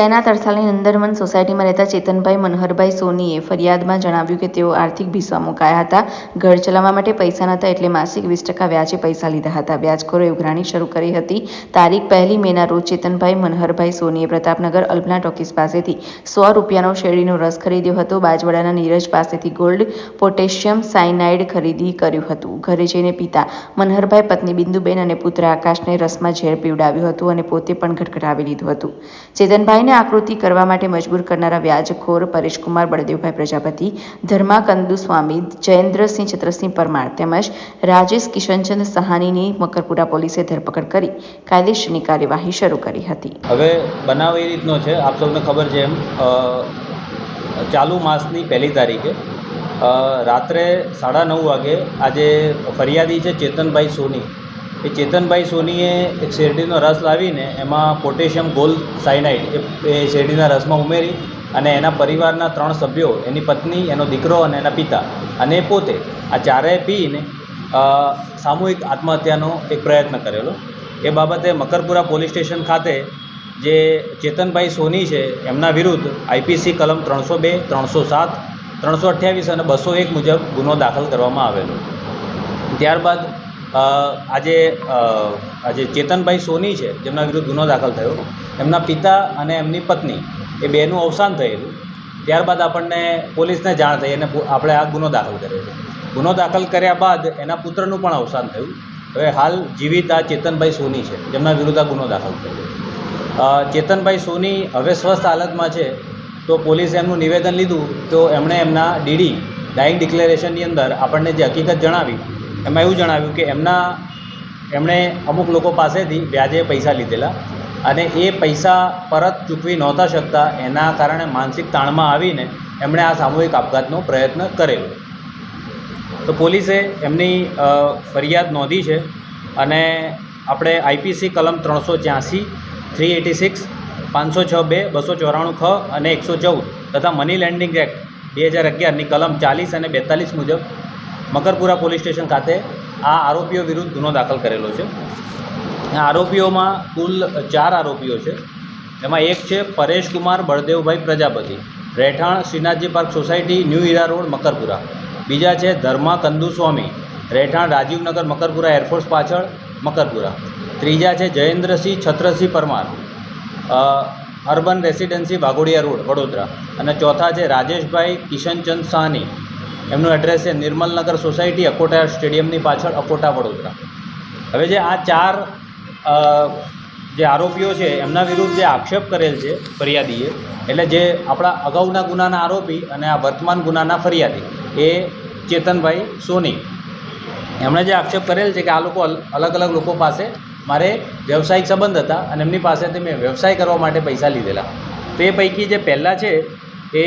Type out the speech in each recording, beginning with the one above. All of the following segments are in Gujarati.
શહેરના તરસાલની નંદનવન સોસાયટીમાં રહેતા ચેતનભાઈ મનહરભાઈ સોનીએ ફરિયાદમાં જણાવ્યું કે તેઓ આર્થિક ભીસવા મુકાયા હતા. ઘર ચલાવવા માટે પૈસા નહોતા એટલે માસિક વીસ ટકા વ્યાજે પૈસા લીધા હતા. વ્યાજખોરોએ ઉઘરાણી શરૂ કરી હતી. તારીખ પહેલી મેના રોજ ચેતનભાઈ મનહરભાઈ સોનીએ પ્રતાપનગર અલ્પના ટોકીસ પાસેથી સો રૂપિયાનો શેરડીનો રસ ખરીદ્યો હતો. બાજવાડાના નીરજ પાસેથી ગોલ્ડ પોટેશિયમ સાયનાઇડ ખરીદી કર્યું હતું. ઘરે જઈને પિતા મનહરભાઈ પત્ની બિંદુબેન અને પુત્ર આકાશને રસમાં ઝેર પીવડાવ્યું હતું અને પોતે પણ ઘટઘટાવી લીધું હતું. ચેતનભાઈને આકૃતિ કરવા માટે મજબૂર કરનારા વ્યાજખોર પરેશકુમાર બળદેવભાઈ પ્રજાપતિ ધર્મા કંદુ સ્વામી, જયેન્દ્રસિંહ છત્રસિંહ પરમાર તેમજ રાજેશ કિશનચંદ સહાનીની મકરપુરા પોલીસે ધરપકડ કરી, કાયદેસરની કાર્યવાહી શરૂ કરી હતી. હવે બનાવ એ રીતનો છે, આપ સૌને ખબર છે એમ ચાલુ માસની પહેલી તારીખે રાત્રે સાડા નવ વાગે આજે ફરિયાદી છે ચેતનભાઈ સોની એ ચેતનભાઈ સોનીએ એક શેરડીનો રસ લાવીને એમાં પોટેશિયમ ગોલ્ડ સાયનાઇડ એ શેરડીના રસમાં ઉમેરી અને એના પરિવારના ત્રણ સભ્યો, એની પત્ની, એનો દીકરો અને એના પિતા અને પોતે આ ચારેય પીને સામૂહિક આત્મહત્યાનો એક પ્રયત્ન કરેલો. એ બાબતે મકરપુરા પોલીસ સ્ટેશન ખાતે જે ચેતનભાઈ સોની છે, એમના વિરુદ્ધ આઈપીસી કલમ ત્રણસો બે, ત્રણસો સાત, ત્રણસો અઠ્યાવીસ અને બસો એક મુજબ ગુનો દાખલ કરવામાં આવેલો. ત્યારબાદ આજે આજે ચેતનભાઈ સોની છે, જેમના વિરુદ્ધ ગુનો દાખલ થયો. એમના પિતા અને એમની પત્ની એ બેનું અવસાન થયેલું. ત્યારબાદ આપણને પોલીસને જાણ થઈ અને આપણે આ ગુનો દાખલ કર્યો છે. ગુનો દાખલ કર્યા બાદ એના પુત્રનું પણ અવસાન થયું. હવે હાલ જીવિત આ ચેતનભાઈ સોની છે, જેમના વિરુદ્ધ આ ગુનો દાખલ થયો ચેતનભાઈ સોની હવે સ્વસ્થ હાલતમાં છે, તો પોલીસે એમનું નિવેદન લીધું, તો એમણે એમના ડીડી ડાઇંગ ડિક્લેરેશનની અંદર આપણને જે હકીકત જણાવી એમાં એવું જણાવ્યું કે એમના, એમણે અમુક લોકો પાસેથી વ્યાજે પૈસા લીધેલા અને એ પૈસા પરત ચૂકવી નહોતા શકતા, એના કારણે માનસિક તાણમાં આવીને એમણે આ સામૂહિક આપઘાતનો પ્રયત્ન કરેલો. તો પોલીસે એમની ફરિયાદ નોંધી છે અને આપણે આઈપીસી કલમ ત્રણસો ચ્યાસી થ્રી એટી સિક્સ, પાંચસો છ બે, બસો ચોરાણું ખ અને એકસો ચૌદ તથા મની લેન્ડિંગ એક્ટ બે હજાર અગિયારની કલમ ચાલીસ અને બેતાલીસ મુજબ મકરપુરા પોલીસ સ્ટેશન ખાતે આ આરોપીઓ વિરુદ્ધ ગુનો દાખલ કરેલો છે. આરોપીઓમાં કુલ ચાર આરોપીઓ છે. એમાં એક છે પરેશકુમાર બળદેવભાઈ પ્રજાપતિ, રહેઠાણ Shrinathji park society, new Heera road, Makarpura. બીજા છે ધર્મા કંદુસ્વામી, રહેઠાણ રાજીવનગર, મકરપુરા એરફોર્સ પાછળ, મકરપુરા. ત્રીજા છે Jayendrasinh Chhatrasinh Parmar urban residency Waghodia road, Vadodara. અને ચોથા છે રાજેશભાઈ કિશનચંદ સાહની એમનું એડ્રેસ છે નિર્મલનગર સોસાયટી અકોટા સ્ટેડિયમની પાછળ અકોટા વડોદરા. હવે જે આ ચાર જે આરોપીઓ છે, એમના વિરુદ્ધ જે આક્ષેપ કરેલ છે ફરિયાદીએ, એટલે જે આપણા અગાઉના ગુનાના આરોપી અને આ વર્તમાન ગુનાના ફરિયાદી, એ ચેતનભાઈ સોની. એમણે જે આક્ષેપ કરેલ છે કે આ લોકો અલગ અલગ લોકો પાસે મારે વ્યવસાયિક સંબંધ હતા અને એમની પાસેથી મેં વ્યવસાય કરવા માટે પૈસા લીધેલા. તે પૈકી જે પહેલાં છે એ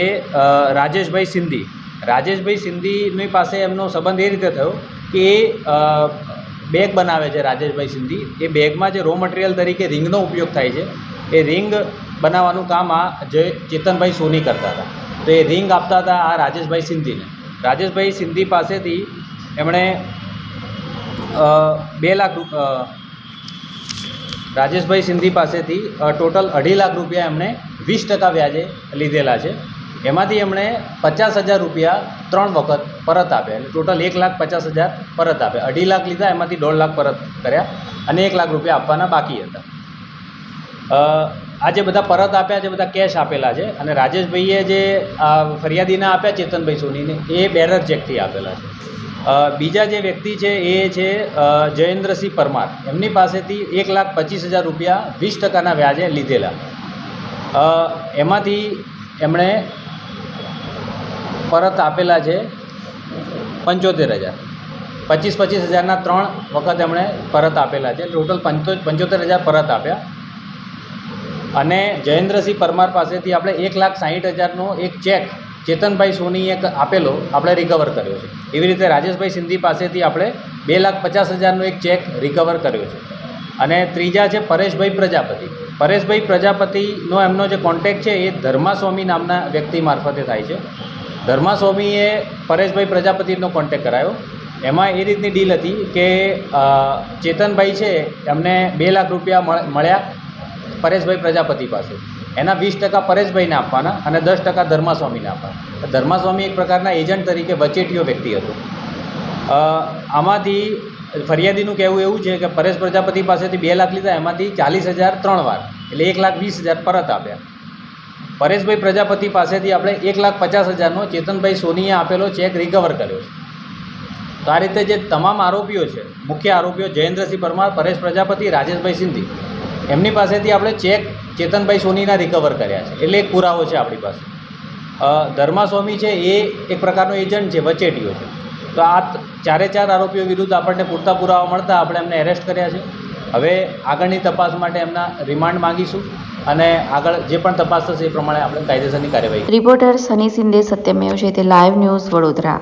રાજેશભાઈ સિંધી. રાજેશભાઈ સિંધીની પાસે એમનો સંબંધ એ રીતે થયો કે એ બેગ બનાવે છે રાજેશભાઈ સિંધી. એ બેગમાં જે રો મટીરિયલ તરીકે રિંગનો ઉપયોગ થાય છે, એ રિંગ બનાવવાનું કામ આ જે ચેતનભાઈ સોની કરતા હતા. તો એ રિંગ આપતા હતા આ રાજેશભાઈ સિંધીને. રાજેશભાઈ સિંધી પાસેથી એમણે બે લાખ રાજેશભાઈ સિંધી પાસેથી ટોટલ અઢી લાખ રૂપિયા એમણે વીસ ટકા વ્યાજે લીધેલા છે. એમાંથી એમણે પચાસ હજાર રૂપિયા ત્રણ વખત પરત આપ્યા. એટલે ટોટલ એક લાખ પચાસ હજાર પરત આપ્યા. અઢી લાખ લીધા, એમાંથી દોઢ લાખ પરત કર્યા અને એક લાખ રૂપિયા આપવાના બાકી હતા. આ જે બધા પરત આપ્યા છે બધા કેશ આપેલા છે અને રાજેશભાઈએ જે ફરિયાદીને આપ્યા, ચેતનભાઈ સોનીને, એ બેરર ચેકથી આપેલા છે. બીજા જે વ્યક્તિ છે એ છે જયેન્દ્રસિંહ પરમાર. એમની પાસેથી એક લાખ પચીસ હજાર રૂપિયા વીસ ટકાના વ્યાજે લીધેલા. એમાંથી એમણે પરત આપેલા છે પંચોતેર હજાર. પચીસ પચીસ હજારના ત્રણ વખત એમણે પરત આપેલા છે. ટોટલ પંચો પંચોતેર હજાર પરત આપ્યા. અને જયેન્દ્રસિંહ પરમાર પાસેથી આપણે એક લાખ સાહીઠ હજારનો એક ચેક ચેતનભાઈ સોનીએ આપેલો, આપણે રિકવર કર્યો છે. એવી રીતે રાજેશભાઈ સિંધી પાસેથી આપણે બે લાખ પચાસ હજારનો એક ચેક રિકવર કર્યો છે. અને ત્રીજા છે પરેશભાઈ પ્રજાપતિ. પરેશભાઈ પ્રજાપતિનો એમનો જે કોન્ટેક છે એ ધર્માસ્વામી નામના વ્યક્તિ મારફતે થાય છે. ધર્માસ્વામીએ પરેશભાઈ પ્રજાપતિનો કોન્ટેક કરાયો. એમાં એ રીતની ડીલ હતી કે ચેતનભાઈ છે, એમને બે લાખ રૂપિયા મળ- મળ્યા પરેશભાઈ પ્રજાપતિ પાસે. એના વીસ ટકા પરેશભાઈને આપવાના અને દસ ટકા ધર્માસ્વામીને આપવાના. ધર્માસ્વામી એક પ્રકારના એજન્ટ તરીકે વચેટીયો વ્યક્તિ હતો. આમાંથી ફરિયાદીનું કહેવું એવું છે કે પરેશ પ્રજાપતિ પાસેથી બે લાખ લીધા, એમાંથી ચાલીસ હજાર ત્રણ વાર, એટલે એક લાખ વીસ હજાર પરત આપ્યા. પરેશભાઈ પ્રજાપતિ પાસેથી આપણે એક લાખ પચાસ હજારનો ચેતનભાઈ સોનીએ આપેલો ચેક રિકવર કર્યો છે. તો આ રીતે જે તમામ આરોપીઓ છે, મુખ્ય આરોપીઓ જયેન્દ્રસિંહ પરમાર, પરેશ પ્રજાપતિ, રાજેશભાઈ સિંધી, એમની પાસેથી આપણે ચેક ચેતનભાઈ સોનીના રિકવર કર્યા છે. એટલે એક પુરાવો છે આપણી પાસે. ધર્માસ્વામી છે એ એક પ્રકારનો એજન્ટ છે, વચેટીઓ છે. તો આ ચારે ચાર આરોપીઓ વિરુદ્ધ આપણને પૂરતા પુરાવા મળતા આપણે એમને એરેસ્ટ કર્યા છે. હવે આગળની તપાસ માટે એમના રિમાન્ડ માંગીશું. અને આગળ જે પણ તપાસ થશે એ પ્રમાણે આપણે કાયદેસરની કાર્યવાહી રિપોર્ટર સની સિંધે સત્યમેવ છે તે લાઈવ ન્યૂઝ વડોદરા.